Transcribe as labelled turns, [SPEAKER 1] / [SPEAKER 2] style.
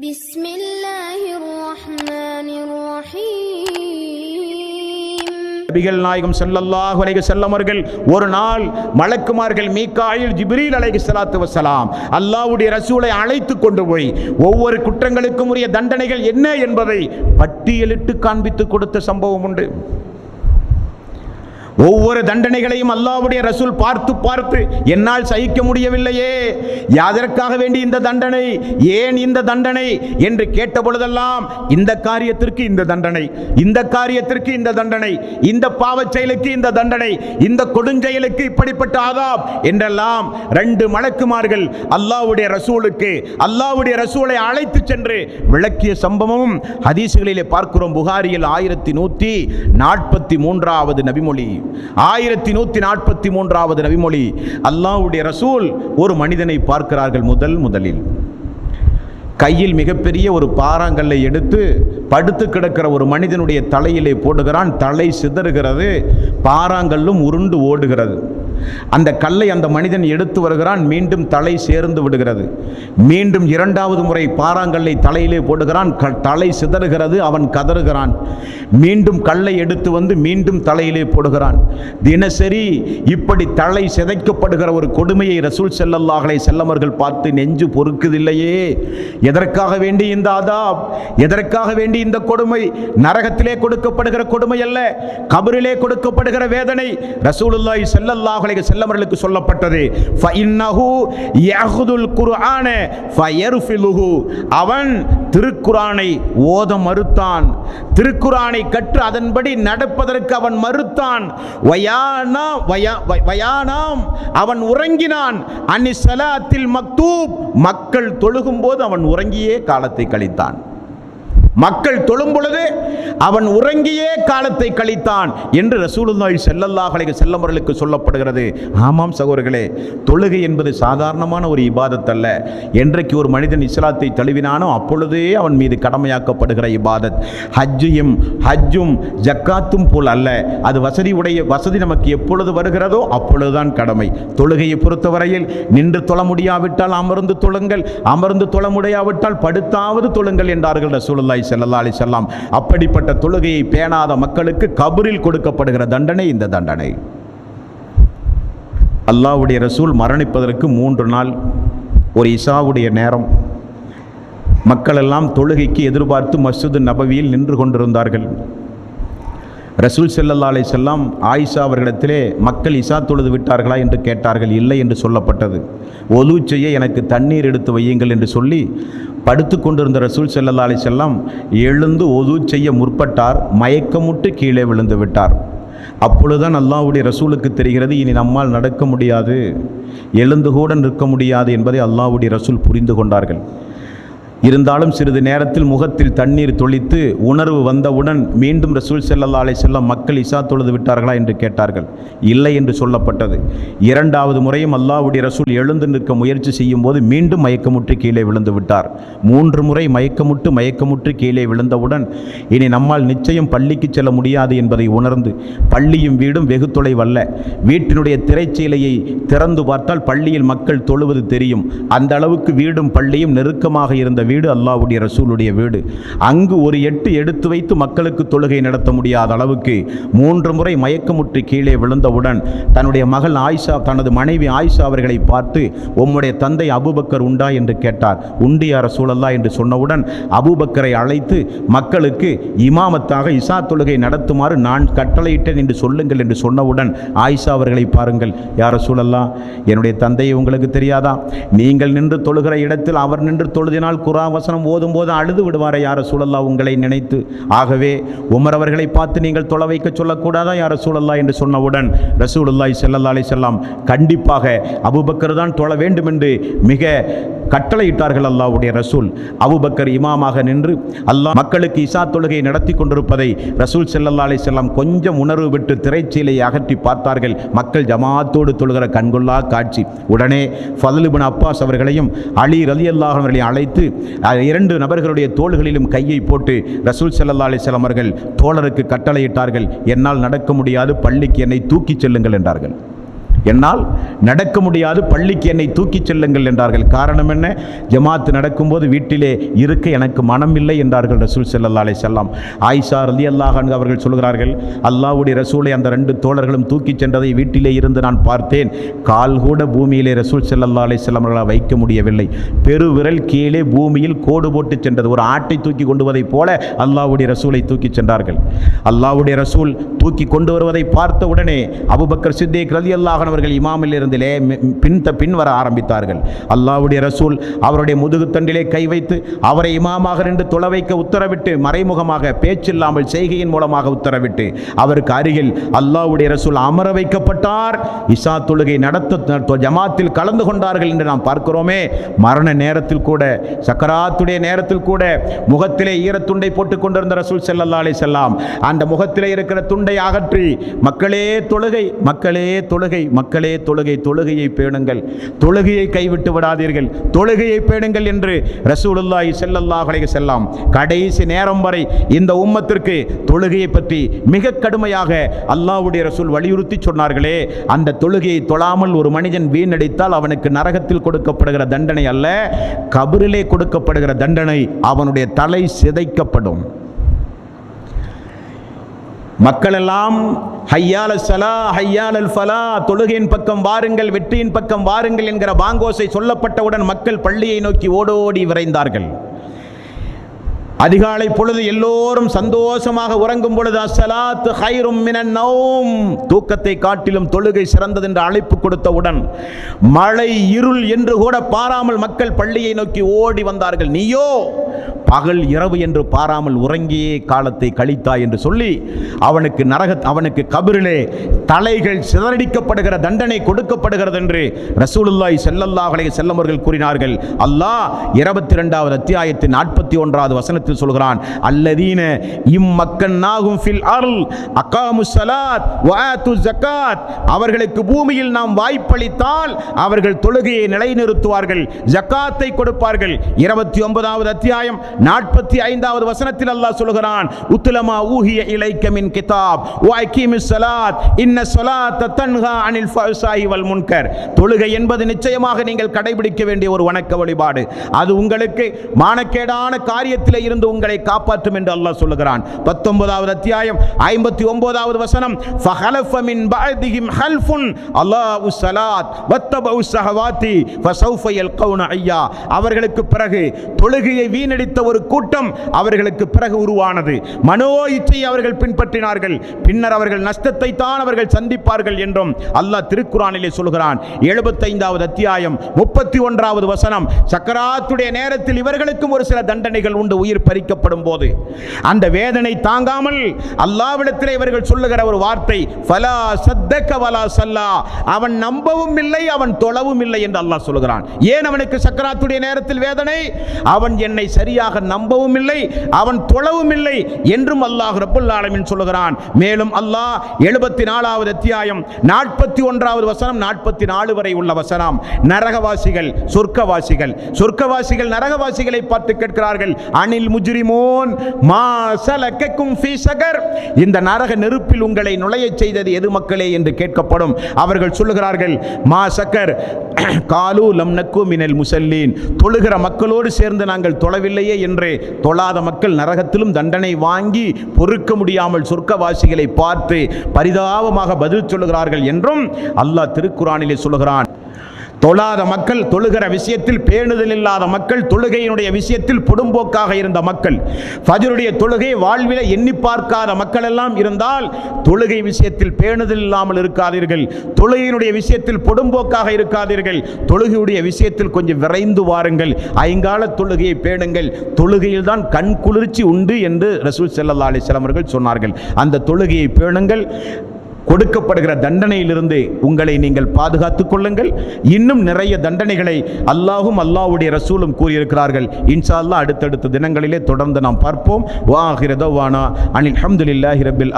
[SPEAKER 1] بسم الله الرحمن الرحيم
[SPEAKER 2] நபிகள் நாயகம் ஸல்லல்லாஹு அலைஹி வஸல்லம் அவர்கள் ஒரு நாள் மலக்குமார்கள் மீகாயில் ஜிப்ரீல் அலைஹி ஸலாத்து வஸலாம் அல்லாஹ்வுடைய ரசூலை அழைத்து கொண்டு போய் ஒவ்வொரு குற்றங்களுக்கும் உரிய தண்டனைகள் என்ன என்பதை பட்டியலிட்டு காண்பித்து கொடுத்த சம்பவம் உண்டு ஒவ்வொரு தண்டனைகளையும் அல்லாவுடைய ரசூல் பார்த்து பார்த்து என்னால் சகிக்க முடியவில்லையே. யாதற்காக வேண்டி இந்த தண்டனை? ஏன் இந்த தண்டனை? என்று கேட்ட பொழுதெல்லாம் இந்த காரியத்திற்கு இந்த தண்டனை இந்த காரியத்திற்கு இந்த தண்டனை இந்த பாவச் செயலுக்கு இந்த தண்டனை இந்த கொடுஞ்செயலுக்கு இப்படிப்பட்ட ஆதாம் என்றெல்லாம் ரெண்டு மலக்குமார்கள் அல்லாவுடைய ரசூலுக்கு அல்லாவுடைய ரசூலை அழைத்து சென்று விளக்கிய சம்பவமும் ஹதீசுகளிலே பார்க்கிறோம். புகாரியில் ஆயிரத்தி நூற்றி நாற்பத்தி மூன்றாவது நபிமொழி. ஆயிரத்தி நூற்றி நாற்பத்தி மூன்றாவது நபிமொழி அல்லாஹ்வுடைய ரசூல் ஒரு மனிதனை பார்க்கிறார்கள் முதல் முதலில். கையில் மிகப்பெரிய ஒரு பாறாங்கல்லை எடுத்து படுத்து கிடக்கிற ஒரு மனிதனுடைய தலையிலே போடுகிறான் தலை சிதறுகிறது பாறாங்கல்லும் உருண்டு ஓடுகிறது. அந்த கல்லை அந்த மனிதன் எடுத்து வருகிறான் மீண்டும் தலை சேர்ந்து விடுகிறது. மீண்டும் இரண்டாவது முறை பாறாங்கல்லை தலையிலே போடுகிறான் தலை சிதறுகிறது அவன் கதறுகிறான். மீண்டும் கல்லை எடுத்து வந்து மீண்டும் தலையிலே போடுகிறான். தினசரி இப்படி தலை சிதைக்கப்படுகிற ஒரு கொடுமையை ரசூல் செல்லல்லாஹலை செல்லமர்கள் பார்த்து நெஞ்சு பொறுக்குதில்லையே. எதற்காக வேண்டி இந்த ஆதாப் எதற்காக வேண்டி இந்த கொடுமை? நரகத்திலே கொடுக்கப்படுகிற கொடுமை அல்ல கபரிலே கொடுக்கப்படுகிற வேதனை. ரசூலுல்லாய் ஸல்லல்லாஹு அலைஹி செல்லமர்களுக்கு சொல்லப்பட்டது. குர்ஆன அவன் திருக்குரானை ஓத மறுத்தான். திருக்குறானை கற்று அதன்படி நடப்பதற்கு அவன் மறுத்தான். வயானா வயா- வயானாம். அவன் உறங்கினான். அன்னி சலாத்தில் மக்தூப். மக்கள் தொழுகும் போது அவன் உறங்கியே காலத்தை கழித்தான். மக்கள் தொழும் பொழுது அவன் உறங்கியே காலத்தை கழித்தான் என்று ரசூலுல்லாஹி ஸல்லல்லாஹு அலைஹி வஸல்லம் சொல்லப்படுகிறது. ஆமாம் சகோதரர்களே தொழுகை என்பது சாதாரணமான ஒரு இபாதத் அல்ல என்றைக்கு ஒரு மனிதன் இஸ்லாத்தை தழுவினானோ அப்பொழுதே அவன் மீது கடமையாக்கப்படுகிற இபாதத். ஹஜ்ஜியும் ஹஜ்ஜும் ஜக்காத்தும் போல் அல்ல. அது வசதி உடைய வசதி நமக்கு எப்பொழுது வருகிறதோ அப்பொழுதுதான் கடமை. தொழுகையை பொறுத்தவரையில் நின்று தொழ முடியாவிட்டால் அமர்ந்து தொழுங்கள் அமர்ந்து தொழ முடியாவிட்டால் படுத்தாவது தொழுங்கள் என்றார்கள் ரசூலுல்லாய் செல்லல்லா அலி செல்லாம் அப்படிப்பட்ட தொழுகையை பேணாத மக்களுக்கு கபரில் கொடுக்கப்படுகிற தண்டனை இந்த தண்டனை. அல்லாவுடைய ரசூல் மரணிப்பதற்கு மூன்று நாள் ஒரு இசாவுடைய நேரம். மக்கள் எல்லாம் தொழுகைக்கு எதிர்பார்த்து மசூது நபவியில் நின்று கொண்டிருந்தார்கள். ரசூல் செல்லல்லா அலை செல்லாம் ஆயிஷா அவர்களிடத்திலே மக்கள் இசா தொழுது விட்டார்களா? என்று கேட்டார்கள். இல்லை என்று சொல்லப்பட்டது. ஒலு செய்ய எனக்கு தண்ணீர் எடுத்து வையுங்கள் என்று சொல்லி படுத்து கொண்டிருந்த ரசூல் செல்லல்லா அலை செல்லாம் எழுந்து ஒது செய்ய முற்பட்டார். மயக்கமுட்டு கீழே விழுந்து விட்டார். அப்பொழுதுதான் அல்லாவுடைய ரசூலுக்கு தெரிகிறது இனி நம்மால் நடக்க முடியாது. எழுந்து கூட நிற்க முடியாது என்பதை அல்லாவுடைய ரசூல் புரிந்து கொண்டார்கள். இருந்தாலும் சிறிது நேரத்தில் முகத்தில் தண்ணீர் தொளித்து உணர்வு வந்தவுடன் மீண்டும் ரசூல் செல்லல்லா அலை செல்லம் மக்கள் இசா தொழுது விட்டார்களா என்று கேட்டார்கள். இல்லை என்று சொல்லப்பட்டது. இரண்டாவது முறையும் அல்லாவுடைய ரசூல் எழுந்து நிற்க முயற்சி செய்யும் போது மீண்டும் மயக்கமுற்று கீழே விழுந்து விட்டார். மூன்று முறை மயக்கமுற்று மயக்கமுற்று கீழே விழுந்தவுடன் இனி நம்மால் நிச்சயம் பள்ளிக்கு செல்ல முடியாது என்பதை உணர்ந்து பள்ளியும் வீடும் வெகு தொலைவல்ல. வீட்டினுடைய திரைச்சீலையை திறந்து பார்த்தால் பள்ளியில் மக்கள் தொழுவது தெரியும். அந்த அளவுக்கு வீடும் பள்ளியும் நெருக்கமாக இருந்த வீடு அல்லாவுடைய ரசூலுடைய வீடு. அங்கு ஒரு எட்டு எடுத்து வைத்து மக்களுக்கு தொழுகை நடத்த முடியாத அளவுக்கு மூன்று முறை மயக்கமுற்று கீழே விழுந்தவுடன் தன்னுடைய மகள் ஆயிஷா தனது மனைவி ஆயிஷா அவர்களை பார்த்து உம்முடைய தந்தை அபுபக்கர் உண்டா? என்று கேட்டார். உண்டு யார் ரசூலல்லா என்று சொன்னவுடன் அபூபக்கரை அழைத்து மக்களுக்கு இமாமத்தாக இசா தொழுகை நடத்துமாறு நான் கட்டளையிட்டேன் என்று சொல்லுங்கள் என்று சொன்னவுடன் ஆயிஷா அவர்களை பாருங்கள். யார் சூழல்லா என்னுடைய தந்தையை உங்களுக்கு தெரியாதா? நீங்கள் நின்று தொழுகிற இடத்தில் அவர் நின்று தொழுதினால் குரா வசனம் ஓதும் போது அழுது விடுவாரே யார சூழல்லா உங்களை நினைத்து. ஆகவே உமர் அவர்களை பார்த்து நீங்கள் தொலை வைக்க சொல்லக்கூடாதா யார சூழல்லா என்று சொன்னவுடன் ரசூலுல்லாய் ஸல்லல்லாஹு அலைஹி வஸல்லம் கண்டிப்பாக அபுபக்கர் தான் தொழ வேண்டும் என்று மிக கட்டளையிட்டார்கள் அல்லாவுடைய ரசூல். அபுபக்கர் இமாமாக நின்று அல்லாஹ் மக்களுக்கு இசா தொழுகை நடத்தி கொண்டிருப்பதை ரசூல் ஸல்லல்லாஹு அலைஹி கொஞ்சம் உணர்வு விட்டு திரைச்சீலை அகற்றி பார்த்தார்கள். மக்கள் ஜமாத்தோடு தொழுகிற கண்கொள்ளா காட்சி. உடனே ஃபதலுபின் அப்பாஸ் அவர்களையும் அலி ரலியல்லாஹு அவர்களையும் அழைத்து இரண்டு நபர்களுடைய தோள்களிலும் கையை போட்டு ரசூல் செல்லல்லா அலைஹி அவர்கள் தோழருக்கு கட்டளையிட்டார்கள். என்னால் நடக்க முடியாது பள்ளிக்கு என்னை தூக்கிச் செல்லுங்கள் என்றார்கள். என்னால் நடக்க முடியாது பள்ளிக்கு என்னை தூக்கிச் செல்லுங்கள் என்றார்கள். காரணம் என்ன? ஜமாத் நடக்கும்போது வீட்டிலே இருக்க எனக்கு மனம் இல்லை என்றார்கள் ரசூல் செல்லல்லாலே அலைஹி செல்லாம் ஆயிஷா ரலி அல்லாஹ் அவர்கள் சொல்கிறார்கள் அல்லாவுடைய ரசூலை அந்த ரெண்டு தோழர்களும் தூக்கிச் சென்றதை வீட்டிலே இருந்து நான் பார்த்தேன். கால் கூட பூமியிலே ரசூல் ஸல்லல்லாஹு அலைஹி அவர்களால் வைக்க முடியவில்லை. பெருவிரல் கீழே பூமியில் கோடு போட்டு சென்றது. ஒரு ஆட்டை தூக்கி கொண்டு வருவதைப் போல அல்லாவுடைய ரசூலை தூக்கிச் சென்றார்கள். அல்லாஹ்வுடைய ரசூல் தூக்கி கொண்டு வருவதை பார்த்த உடனே அபுபக்கர் சித்தேக் ரலி அல்லாஹன் மாணவர்கள் இமாமில் இருந்திலே பின் த- பின் வர ஆரம்பித்தார்கள். அல்லாவுடைய ரசூல் அவருடைய முதுகுத்தண்டிலே கை வைத்து அவரை இமாமாக நின்று தொலை வைக்க உத்தரவிட்டு மறைமுகமாக பேச்சில்லாமல் செய்கையின் மூலமாக உத்தரவிட்டு அவருக்கு அருகில் அல்லாவுடைய ரசூல் அமர வைக்கப்பட்டார். இசா தொழுகை நடத்த ஜமாத்தில் கலந்து கொண்டார்கள் என்று நாம் பார்க்கிறோமே. மரண நேரத்தில் கூட சக்கராத்துடைய நேரத்தில் கூட முகத்திலே ஈரத்துண்டை போட்டுக் கொண்டிருந்த ரசூல் ஸல்லல்லாஹு அலைஹி செல்லாம் அந்த முகத்திலே இருக்கிற துண்டை அகற்றி மக்களே தொழுகை மக்களே தொழுகை மக்களே தொழுகை தொழுகையை பேணுங்கள். தொழுகையை கைவிட்டு விடாதீர்கள். தொழுகையை பேணுங்கள் என்று ரசூலுல்லாஹி ஸல்லல்லாஹு செல்லாம் கடைசி நேரம் வரை இந்த உம்மத்திற்கு தொழுகையை பற்றி மிக கடுமையாக அல்லாஹ்வுடைய ரசூல் வலியுறுத்தி சொன்னார்களே அந்த தொழுகையை தொழாமல் ஒரு மனிதன் வீணடித்தால் அவனுக்கு நரகத்தில் கொடுக்கப்படுகிற தண்டனை அல்ல கபரிலே கொடுக்கப்படுகிற தண்டனை அவனுடைய தலை சிதைக்கப்படும். மக்களெல்லாம் ஹையால சலா ஹையால் ஃபலா தொழுகையின் பக்கம் வாருங்கள் வெற்றியின் பக்கம் வாருங்கள் என்கிற பாங்கோசை சொல்லப்பட்டவுடன் மக்கள் பள்ளியை நோக்கி ஓடோடி விரைந்தார்கள். அதிகாலை பொழுது எல்லோரும் சந்தோஷமாக உறங்கும் பொழுது அசலாத் ஹைரும் மின நௌம். தூக்கத்தை காட்டிலும் தொழுகை சிறந்தது என்று அழைப்பு கொடுத்தவுடன் மழை இருள் என்று கூட பாராமல் மக்கள் பள்ளியை நோக்கி ஓடி வந்தார்கள். நீயோ பகல் இரவு என்று பாராமல் உறங்கியே காலத்தை கழித்தாய் என்று சொல்லி அவனுக்கு நரக அவனுக்கு கபிரிலே தலைகள் சிதறடிக்கப்படுகிற தண்டனை கொடுக்கப்படுகிறது என்று ரசூலுல்லாய் செல்லல்லாஹலை செல்லமர்கள் கூறினார்கள். அல்லாஹ் இருபத்தி ரெண்டாவது அத்தியாயத்தின் நாற்பத்தி ஒன்றாவது வசனத்தில் சொல்கிறான் அல்லதீன இம்மக்கன் நாகும் ஃபில் அருள் அக்காமு சலாத் வாத்து ஜக்காத். அவர்களுக்கு பூமியில் நாம் வாய்ப்பளித்தால் அவர்கள் தொழுகையை நிலைநிறுத்துவார்கள் ஜக்காத்தை கொடுப்பார்கள். இருபத்தி ஒன்பதாவது அத்தியாயம் நாற்பத்தி ஐந்தாவது வசனத்தில் அல்லாஹ் சொல்கிறான் உத்துலமா ஊஹிய இலைக்கமின் கிதாப் வாய்கீமி சலாத் இன்ன சலாத் தன்ஹா அனில் ஃபஹ்சாயி வல் முன்கர். தொழுகை என்பது நிச்சயமாக நீங்கள் கடைபிடிக்க வேண்டிய ஒரு வணக்க வழிபாடு. அது உங்களுக்கு மானக்கேடான காரியத்தில் இருந்து உங்களை காப்பாற்றும் என்று அல்லாஹ் சொல்லுகிறான். பத்தொன்பதாவது அத்தியாயம் ஐம்பத்தி ஒன்பதாவது வசனம் ஃபஹலஃப பஅதிஹிம் ஹல்ஃபுன் அல்லாஹு ஸலாத் வத்தபஉ ஸஹவாத்தி ஃபஸௌஃப யல்கௌன ஐயா. அவர்களுக்கு பிறகு தொழுகையை வீணடித்த ஒரு கூட்டம் அவர்களுக்கு பிறகு உருவானது. மனோ இச்சை அவர்கள் பின்பற்றினார்கள். பின்னர் அவர்கள் நஷ்டத்தை தான் அவர்கள் சந்திப்பார்கள் என்றும் அல்லாஹ் திருக்குறானிலே சொல்கிறான் எழுபத்தைந்தாவது அத்தியாயம் முப்பத்தி ஒன்றாவது வசனம் சக்கராத்துடைய நேரத்தில் இவர்களுக்கும் ஒரு சில தண்டனைகள் உண்டு. உயிர் பறிக்கப்படும் போது அந்த வேதனை தாங்காமல் அல்லாவிடத்தில் இவர்கள் சொல்லுகிற ஒரு வார்த்தை ஃபலா சத்தக்க வலா சல்லா. அவன் நம்பவும் இல்லை அவன் தொழவும் இல்லை என்று அல்லாஹ் சொல்லுகிறான். ஏன் அவனுக்கு சக்கராத்துடைய நேரத்தில் வேதனை? அவன் என்னை சரியாக நம்பவும் இல்லை அவன் தொழவும் இல்லை என்றும் அல்லாஹ் ரப்புல் ஆலமின் சொல்லுகிறான். மேலும் அல்லாஹ் எழுபத்தி நாலாவது அத்தியாயம் நாற்பத்தி ஒன்றாவது வசனம் நாற்பத்தி நாலு வரை உள்ள வசனம். நரகவாசிகள் சொர்க்கவாசிகள் சொர்க்கவாசிகள் நரகவாசிகளை பார்த்து கேட்கிறார்கள். முஜிரிமோன். முஜ்ரிமோன் மா சலக்கக்கும் ஃபீ சகர் இந்த நரக நெருப்பில் உங்களை நுழையச் செய்தது எது மக்களே என்று கேட்கப்படும். அவர்கள் சொல்லுகிறார்கள் மா சக்கர் காலு லம்னக்கு மினல் முசல்லீன். தொழுகிற மக்களோடு சேர்ந்து நாங்கள் தொழவில்லையே என்று தொழாத மக்கள் நரகத்திலும் தண்டனை வாங்கி பொறுக்க முடியாமல் சொர்க்கவாசிகளை பார்த்து பரிதாபமாக பதில் சொல்லுகிறார்கள் என்றும் அல்லாஹ் திருக்குறானிலே சொல்லுகிறான். தொழாத மக்கள் தொழுகிற விஷயத்தில் பேணுதல் இல்லாத மக்கள் தொழுகையினுடைய விஷயத்தில் பொடும்போக்காக இருந்த மக்கள். ஃபஜருடைய தொழுகை வாழ்வில எண்ணி பார்க்காத மக்கள் எல்லாம் இருந்தால் தொழுகை விஷயத்தில் பேணுதல் இல்லாமல் இருக்காதீர்கள். தொழுகையினுடைய விஷயத்தில் பொடும்போக்காக இருக்காதீர்கள். தொழுகையுடைய விஷயத்தில் கொஞ்சம் விரைந்து வாருங்கள். ஐங்கால தொழுகையை பேணுங்கள். தொழுகையில் தான் கண் குளிர்ச்சி உண்டு என்று ரசூல் செல்லல்லா அலிஸ்லாமர்கள் சொன்னார்கள். அந்த தொழுகையை பேணுங்கள். கொடுக்கப்படுகிற தண்டனையிலிருந்து உங்களை நீங்கள் பாதுகாத்துக் கொள்ளுங்கள். இன்னும் நிறைய தண்டனைகளை அல்லாஹும் அல்லாஹுடைய ரசூலும் கூறியிருக்கிறார்கள். இன்ஷா அடுத்தடுத்த தினங்களிலே தொடர்ந்து நாம் பார்ப்போம். வாஹிரதவானா அனில் ஹம்துலில்லாஹி ரபில்